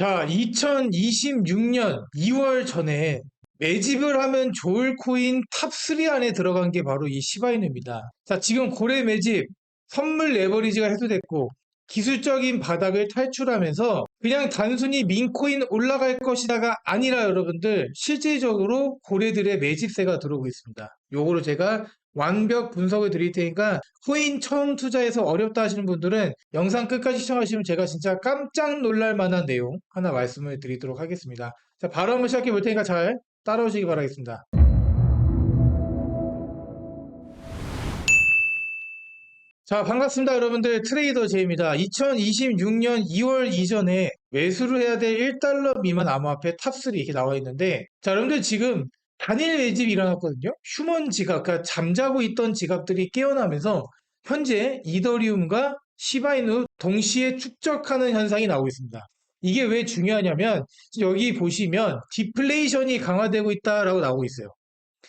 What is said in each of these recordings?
자, 2026년 2월 전에 매집을 하면 좋을 코인 탑3 안에 들어간 게 바로 이 시바이누입니다. 자, 지금 고래 매집, 선물 레버리지가 해소됐고, 기술적인 바닥을 탈출하면서 그냥 단순히 민코인 올라갈 것이다가 아니라 여러분들 실질적으로 고래들의 매집세가 들어오고 있습니다. 요거를 제가 완벽 분석을 드릴 테니까 코인 처음 투자해서 어렵다 하시는 분들은 영상 끝까지 시청하시면 제가 진짜 깜짝 놀랄 만한 내용 하나 말씀을 드리도록 하겠습니다. 자, 바로 한번 시작해 볼 테니까 잘 따라오시기 바라겠습니다. 자, 반갑습니다, 여러분들. 트레이더 제입니다. 2026년 2월 이전에 매수를 해야 될 1달러 미만 암호화폐 탑3 이렇게 나와 있는데, 자, 여러분들 지금 단일 매집이 일어났거든요. 휴먼 지갑, 그러니까 잠자고 있던 지갑들이 깨어나면서 현재 이더리움과 시바이누 동시에 축적하는 현상이 나오고 있습니다. 이게 왜 중요하냐면 여기 보시면 디플레이션이 강화되고 있다라고 나오고 있어요.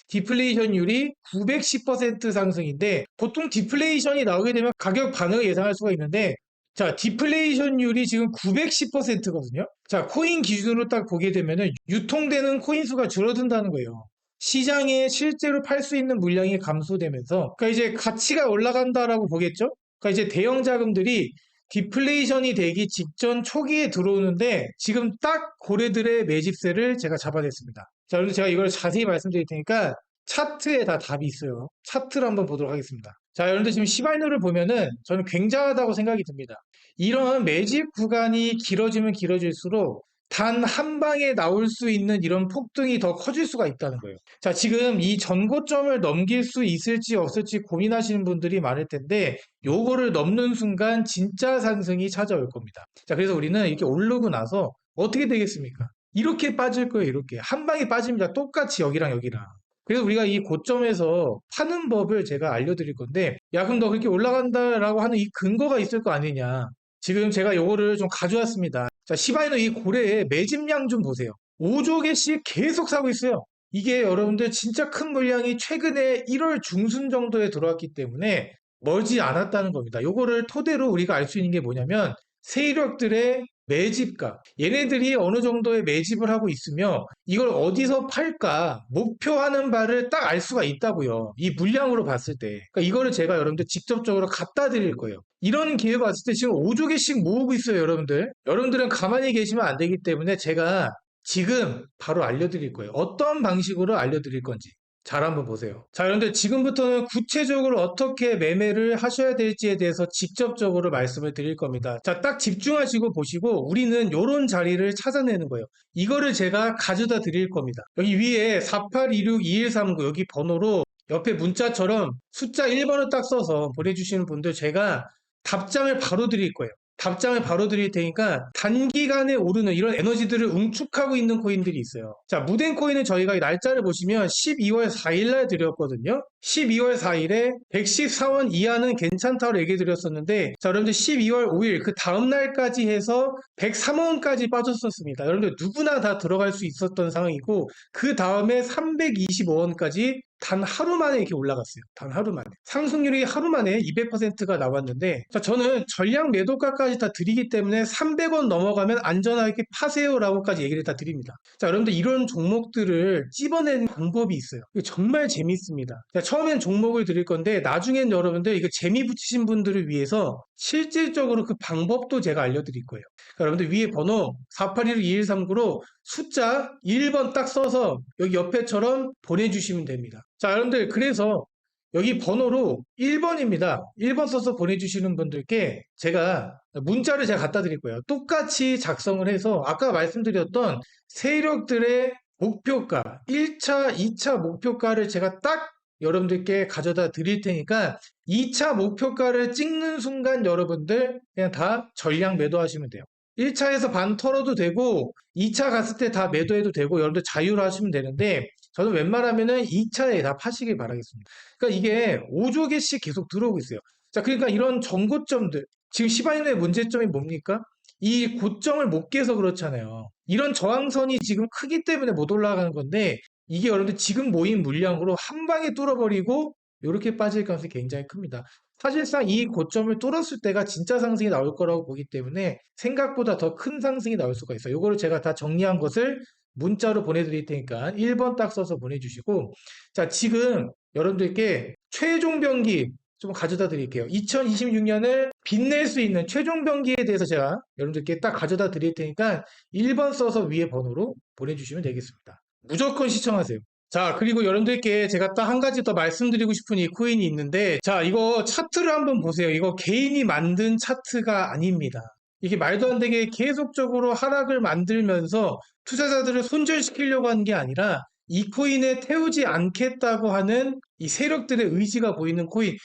디플레이션율이 910% 상승인데 보통 디플레이션이 나오게 되면 가격 반응을 예상할 수가 있는데 자, 디플레이션율이 지금 910%거든요. 자, 코인 기준으로 딱 보게 되면은 유통되는 코인 수가 줄어든다는 거예요. 시장에 실제로 팔 수 있는 물량이 감소되면서 그러니까 이제 가치가 올라간다라고 보겠죠? 그러니까 이제 대형 자금들이 디플레이션이 되기 직전 초기에 들어오는데 지금 딱 고래들의 매집세를 제가 잡아냈습니다. 자, 여러분 제가 이걸 자세히 말씀드릴 테니까 차트에 다 답이 있어요. 차트를 한번 보도록 하겠습니다. 자, 여러분들 지금 시바이너를 보면은 저는 굉장하다고 생각이 듭니다. 이런 매집 구간이 길어지면 길어질수록 단 한 방에 나올 수 있는 이런 폭등이 더 커질 수가 있다는 거예요. 자, 지금 이 전고점을 넘길 수 있을지 없을지 고민하시는 분들이 많을 텐데, 요거를 넘는 순간 진짜 상승이 찾아올 겁니다. 자, 그래서 우리는 이렇게 오르고 나서 어떻게 되겠습니까? 이렇게 빠질 거예요, 이렇게. 한 방에 빠집니다. 똑같이 여기랑 여기랑. 그래서 우리가 이 고점에서 파는 법을 제가 알려드릴 건데, 야, 그럼 너 그렇게 올라간다라고 하는 이 근거가 있을 거 아니냐. 지금 제가 요거를 좀 가져왔습니다. 자, 시바이노 이 고래의 매집량 좀 보세요. 5조 개씩 계속 사고 있어요. 이게 여러분들 진짜 큰 물량이 최근에 1월 중순 정도에 들어왔기 때문에 멀지 않았다는 겁니다. 요거를 토대로 우리가 알 수 있는 게 뭐냐면 세력들의 매집가. 얘네들이 어느 정도의 매집을 하고 있으며 이걸 어디서 팔까 목표하는 바를 딱 알 수가 있다고요. 이 물량으로 봤을 때. 그러니까 이거를 제가 여러분들 직접적으로 갖다 드릴 거예요. 이런 기회 봤을 때 지금 5조 개씩 모으고 있어요, 여러분들. 여러분들은 가만히 계시면 안 되기 때문에 제가 지금 바로 알려드릴 거예요. 어떤 방식으로 알려드릴 건지. 잘 한번 보세요. 자, 여러분들 지금부터는 구체적으로 어떻게 매매를 하셔야 될지에 대해서 직접적으로 말씀을 드릴 겁니다. 자, 딱 집중하시고 보시고 우리는 이런 자리를 찾아내는 거예요. 이거를 제가 가져다 드릴 겁니다. 여기 위에 48262139 여기 번호로 옆에 문자처럼 숫자 1번을 딱 써서 보내주시는 분들 제가 답장을 바로 드릴 거예요. 답장을 바로 드릴 테니까 단기간에 오르는 이런 에너지들을 응축하고 있는 코인들이 있어요. 자, 무덴 코인은 저희가 이 날짜를 보시면 12월 4일날 드렸거든요. 12월 4일에 114원 이하는 괜찮다고 얘기 드렸었는데, 자, 여러분들 12월 5일 그 다음날까지 해서 103원까지 빠졌었습니다. 여러분들 누구나 다 들어갈 수 있었던 상황이고, 그 다음에 325원까지 단 하루 만에 이렇게 올라갔어요. 단 하루 만에. 상승률이 하루 만에 200%가 나왔는데, 자, 저는 전량 매도가까지 다 드리기 때문에 300원 넘어가면 안전하게 파세요라고까지 얘기를 다 드립니다. 자, 여러분들 이런 종목들을 찝어내는 방법이 있어요. 정말 재밌습니다. 자, 처음엔 종목을 드릴 건데, 나중엔 여러분들 이거 재미 붙이신 분들을 위해서 실질적으로 그 방법도 제가 알려드릴 거예요. 그러니까 여러분들 위에 번호 48162139로 숫자 1번 딱 써서 여기 옆에처럼 보내주시면 됩니다. 자, 여러분들 그래서 여기 번호로 1번입니다. 1번 써서 보내주시는 분들께 제가 문자를 제가 갖다 드릴 거예요. 똑같이 작성을 해서 아까 말씀드렸던 세력들의 목표가 1차, 2차 목표가를 제가 딱 여러분들께 가져다 드릴 테니까 2차 목표가를 찍는 순간 여러분들 그냥 다 전량 매도하시면 돼요. 1차에서 반 털어도 되고 2차 갔을 때 다 매도해도 되고 여러분들 자유로 하시면 되는데 저는 웬만하면은 2차에 다 파시길 바라겠습니다. 그러니까 이게 5조 개씩 계속 들어오고 있어요. 자, 그러니까 이런 정고점들 지금 시바이누의 문제점이 뭡니까? 이 고점을 못 깨서 그렇잖아요. 이런 저항선이 지금 크기 때문에 못 올라가는 건데 이게 여러분들 지금 모인 물량으로 한 방에 뚫어버리고 이렇게 빠질 가능성이 굉장히 큽니다. 사실상 이 고점을 뚫었을 때가 진짜 상승이 나올 거라고 보기 때문에 생각보다 더 큰 상승이 나올 수가 있어요. 요거를 제가 다 정리한 것을 문자로 보내드릴 테니까 1번 딱 써서 보내주시고 자 지금 여러분들께 최종 병기 좀 가져다 드릴게요. 2026년을 빛낼 수 있는 최종 병기에 대해서 제가 여러분들께 딱 가져다 드릴 테니까 1번 써서 위에 번호로 보내주시면 되겠습니다. 무조건 시청하세요. 자, 그리고 여러분들께 제가 딱 한 가지 더 말씀드리고 싶은 이 코인이 있는데, 자, 이거 차트를 한번 보세요. 이거 개인이 만든 차트가 아닙니다. 이게 말도 안 되게 계속적으로 하락을 만들면서 투자자들을 손절시키려고 하는 게 아니라 이 코인에 태우지 않겠다고 하는 이 세력들의 의지가 보이는 코인,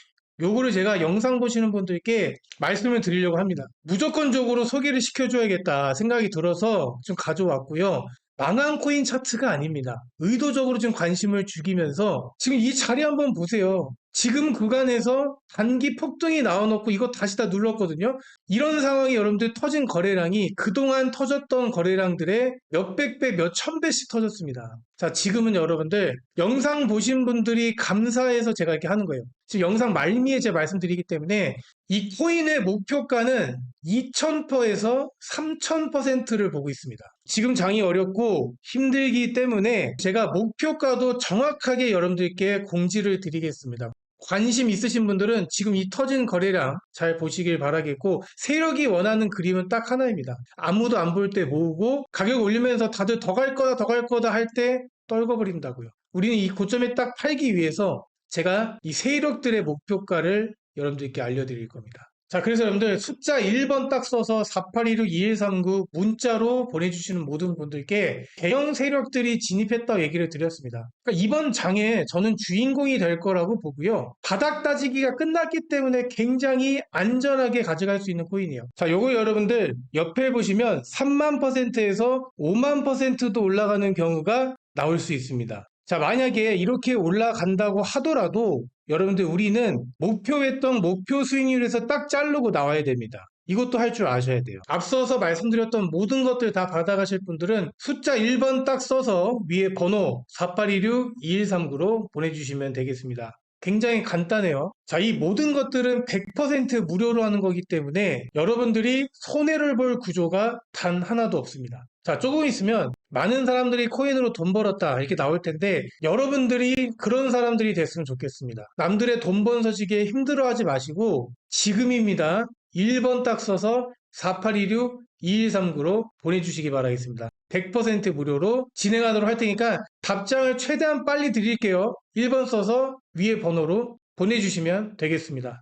요거를 제가 영상 보시는 분들께 말씀을 드리려고 합니다. 무조건적으로 소개를 시켜줘야겠다 생각이 들어서 좀 가져왔고요. 망한 코인 차트가 아닙니다. 의도적으로 좀 관심을 죽이면서 지금 이 자리 한번 보세요. 지금 구간에서 단기 폭등이 나와놓고 이거 다시 다 눌렀거든요. 이런 상황이 여러분들 터진 거래량이 그동안 터졌던 거래량들의 몇백 배, 몇천 배씩 터졌습니다. 자, 지금은 여러분들 영상 보신 분들이 감사해서 제가 이렇게 하는 거예요. 지금 영상 말미에 제가 말씀드리기 때문에 이 코인의 목표가는 2000%에서 3000%를 보고 있습니다. 지금 장이 어렵고 힘들기 때문에 제가 목표가도 정확하게 여러분들께 공지를 드리겠습니다. 관심 있으신 분들은 지금 이 터진 거래량 잘 보시길 바라겠고 세력이 원하는 그림은 딱 하나입니다. 아무도 안 볼 때 모으고 가격 올리면서 다들 더 갈 거다 더 갈 거다 할 때 떨궈버린다고요. 우리는 이 고점에 딱 팔기 위해서 제가 이 세력들의 목표가를 여러분들께 알려드릴 겁니다. 자, 그래서 여러분들 숫자 1번 딱 써서 4816-2139 문자로 보내주시는 모든 분들께 대형 세력들이 진입했다 얘기를 드렸습니다. 그러니까 이번 장에 저는 주인공이 될 거라고 보고요. 바닥 따지기가 끝났기 때문에 굉장히 안전하게 가져갈 수 있는 코인이에요. 자, 요거 여러분들 옆에 보시면 3만 퍼센트에서 5만 퍼센트도 올라가는 경우가 나올 수 있습니다. 자, 만약에 이렇게 올라간다고 하더라도 여러분들 우리는 목표했던 목표 수익률에서 딱 자르고 나와야 됩니다. 이것도 할 줄 아셔야 돼요. 앞서서 말씀드렸던 모든 것들 다 받아가실 분들은 숫자 1번 딱 써서 위에 번호 4816-2139로 보내주시면 되겠습니다. 굉장히 간단해요. 자, 이 모든 것들은 100% 무료로 하는 거기 때문에 여러분들이 손해를 볼 구조가 단 하나도 없습니다. 자, 조금 있으면 많은 사람들이 코인으로 돈 벌었다 이렇게 나올 텐데 여러분들이 그런 사람들이 됐으면 좋겠습니다. 남들의 돈번 서식에 힘들어하지 마시고 지금입니다. 1번 딱 써서 4816-2139로 보내주시기 바라겠습니다. 100% 무료로 진행하도록 할 테니까 답장을 최대한 빨리 드릴게요. 1번 써서 위에 번호로 보내주시면 되겠습니다.